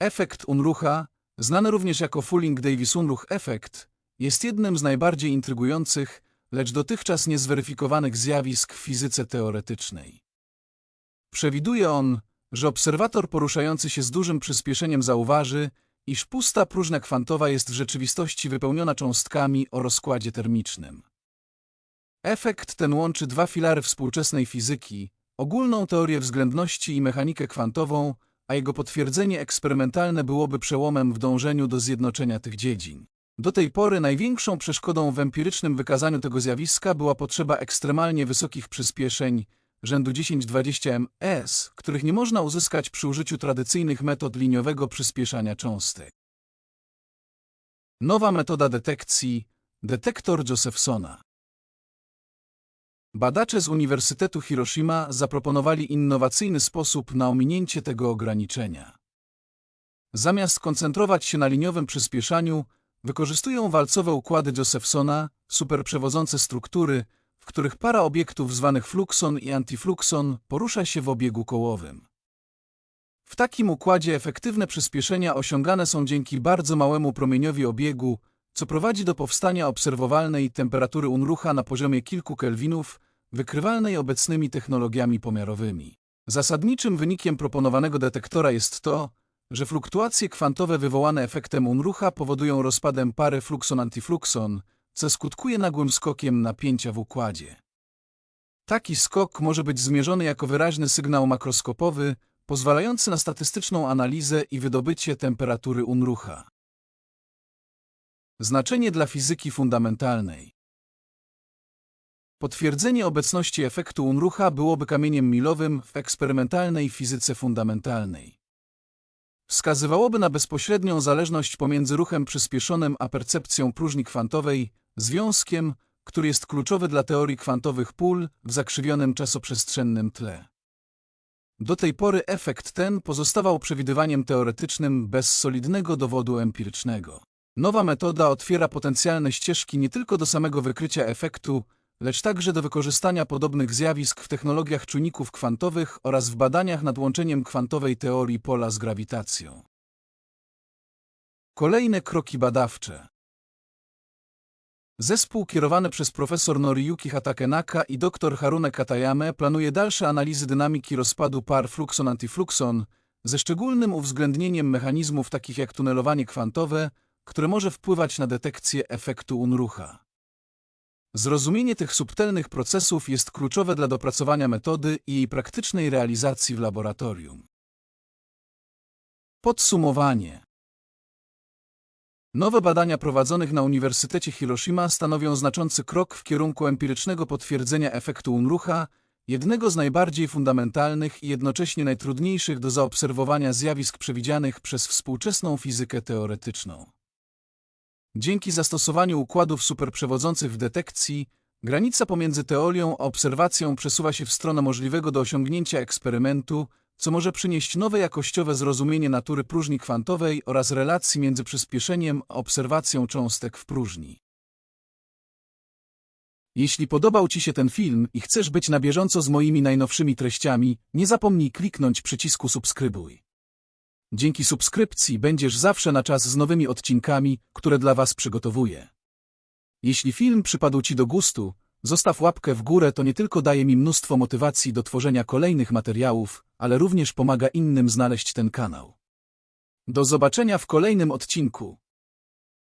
Efekt Unrucha, znany również jako Fulling-Davis-Unruch efekt, jest jednym z najbardziej intrygujących, lecz dotychczas niezweryfikowanych zjawisk w fizyce teoretycznej. Przewiduje on, że obserwator poruszający się z dużym przyspieszeniem zauważy, iż pusta próżnia kwantowa jest w rzeczywistości wypełniona cząstkami o rozkładzie termicznym. Efekt ten łączy dwa filary współczesnej fizyki, ogólną teorię względności i mechanikę kwantową, a jego potwierdzenie eksperymentalne byłoby przełomem w dążeniu do zjednoczenia tych dziedzin. Do tej pory największą przeszkodą w empirycznym wykazaniu tego zjawiska była potrzeba ekstremalnie wysokich przyspieszeń rzędu 10-20 ms, których nie można uzyskać przy użyciu tradycyjnych metod liniowego przyspieszania cząstek. Nowa metoda detekcji detektor Josephsona. Badacze z Uniwersytetu Hiroshima zaproponowali innowacyjny sposób na ominięcie tego ograniczenia. Zamiast koncentrować się na liniowym przyspieszaniu, wykorzystują walcowe układy Josephsona, superprzewodzące struktury, w których para obiektów zwanych flukson i antiflukson porusza się w obiegu kołowym. W takim układzie efektywne przyspieszenia osiągane są dzięki bardzo małemu promieniowi obiegu, co prowadzi do powstania obserwowalnej temperatury unrucha na poziomie kilku kelwinów, wykrywalnej obecnymi technologiami pomiarowymi. Zasadniczym wynikiem proponowanego detektora jest to, że fluktuacje kwantowe wywołane efektem unrucha powodują rozpadem pary flukson-antiflukson, co skutkuje nagłym skokiem napięcia w układzie. Taki skok może być zmierzony jako wyraźny sygnał makroskopowy, pozwalający na statystyczną analizę i wydobycie temperatury unrucha. Znaczenie dla fizyki fundamentalnej Potwierdzenie obecności efektu unrucha byłoby kamieniem milowym w eksperymentalnej fizyce fundamentalnej. Wskazywałoby na bezpośrednią zależność pomiędzy ruchem przyspieszonym a percepcją próżni kwantowej, związkiem, który jest kluczowy dla teorii kwantowych pól w zakrzywionym czasoprzestrzennym tle. Do tej pory efekt ten pozostawał przewidywaniem teoretycznym bez solidnego dowodu empirycznego. Nowa metoda otwiera potencjalne ścieżki nie tylko do samego wykrycia efektu, lecz także do wykorzystania podobnych zjawisk w technologiach czujników kwantowych oraz w badaniach nad łączeniem kwantowej teorii pola z grawitacją. Kolejne kroki badawcze Zespół kierowany przez profesor Noriyuki Hatakenaka i dr Harune Katayame planuje dalsze analizy dynamiki rozpadu par fluxon-antifluxon ze szczególnym uwzględnieniem mechanizmów takich jak tunelowanie kwantowe, które może wpływać na detekcję efektu unrucha. Zrozumienie tych subtelnych procesów jest kluczowe dla dopracowania metody i jej praktycznej realizacji w laboratorium. Podsumowanie Nowe badania prowadzonych na Uniwersytecie Hiroshima stanowią znaczący krok w kierunku empirycznego potwierdzenia efektu unrucha, jednego z najbardziej fundamentalnych i jednocześnie najtrudniejszych do zaobserwowania zjawisk przewidzianych przez współczesną fizykę teoretyczną. Dzięki zastosowaniu układów superprzewodzących w detekcji, granica pomiędzy teorią a obserwacją przesuwa się w stronę możliwego do osiągnięcia eksperymentu, co może przynieść nowe jakościowe zrozumienie natury próżni kwantowej oraz relacji między przyspieszeniem a obserwacją cząstek w próżni. Jeśli podobał Ci się ten film i chcesz być na bieżąco z moimi najnowszymi treściami, nie zapomnij kliknąć przycisku subskrybuj. Dzięki subskrypcji będziesz zawsze na czas z nowymi odcinkami, które dla Was przygotowuję. Jeśli film przypadł Ci do gustu, zostaw łapkę w górę, to nie tylko daje mi mnóstwo motywacji do tworzenia kolejnych materiałów, ale również pomaga innym znaleźć ten kanał. Do zobaczenia w kolejnym odcinku.